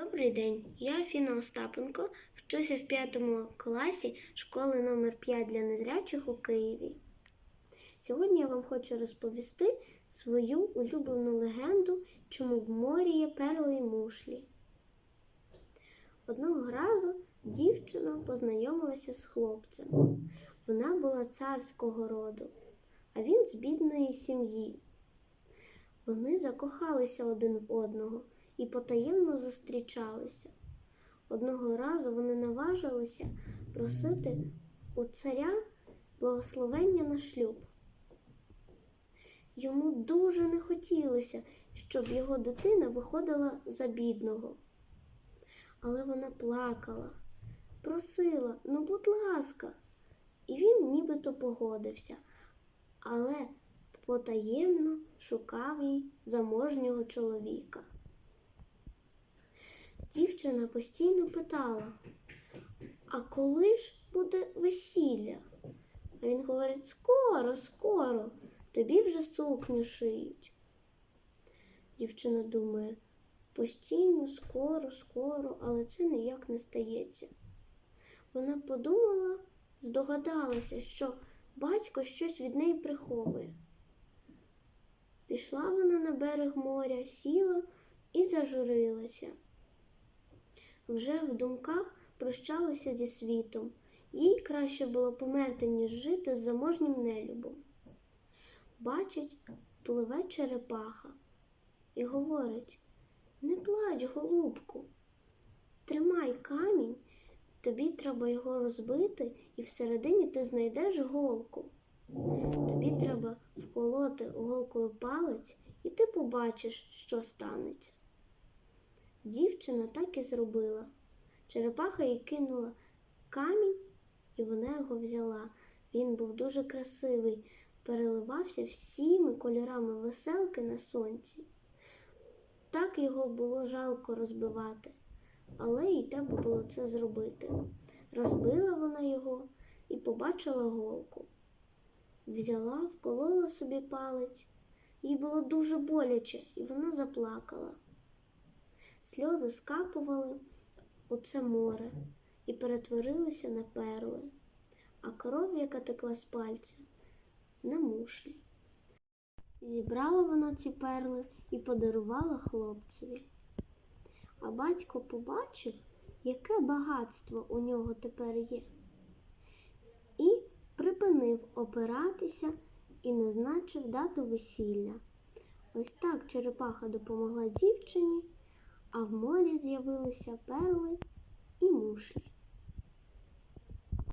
Добрий день, я Фіна Остапенко, вчуся в п'ятому класі школи номер 5 для незрячих у Києві. Сьогодні я вам хочу розповісти свою улюблену легенду, чому в морі є перли і мушлі. Одного разу дівчина познайомилася з хлопцем. Вона була царського роду, а він з бідної сім'ї. Вони закохалися один в одного і потаємно зустрічалися. Одного разу вони наважилися просити у царя благословення на шлюб. Йому дуже не хотілося, щоб його дитина виходила за бідного. Але вона плакала, просила, ну, будь ласка, і він нібито погодився, але потаємно шукав їй заможнього чоловіка. Дівчина постійно питала, а коли ж буде весілля? А він говорить, скоро, скоро, тобі вже сукню шиють. Дівчина думає, постійно, скоро, скоро, але це ніяк не стається. Вона подумала, здогадалася, що батько щось від неї приховує. Пішла вона на берег моря, сіла і зажурилася. Вже в думках прощалася зі світом. Їй краще було померти, ніж жити з заможнім нелюбом. Бачить, пливе черепаха і говорить Не плач, голубку, тримай камінь, тобі треба його розбити, і всередині ти знайдеш голку. Тобі треба вколоти голкою палець, і ти побачиш, що станеться. Дівчина так і зробила. Черепаха їй кинула камінь, і вона його взяла. Він був дуже красивий, переливався всіми кольорами веселки на сонці. Так його було жалко розбивати, але їй треба було це зробити. Розбила вона його і побачила голку. Взяла, вколола собі палець. Їй було дуже боляче, і вона заплакала. Сльози скапували у це море і перетворилися на перли, а кров, яка текла з пальця, на мушлі. Зібрала вона ці перли і подарувала хлопцеві. А батько побачив, яке багатство у нього тепер є, і припинив опиратися і назначив дату весілля. Ось так черепаха допомогла дівчині а в морі з'явилися перли і мушлі.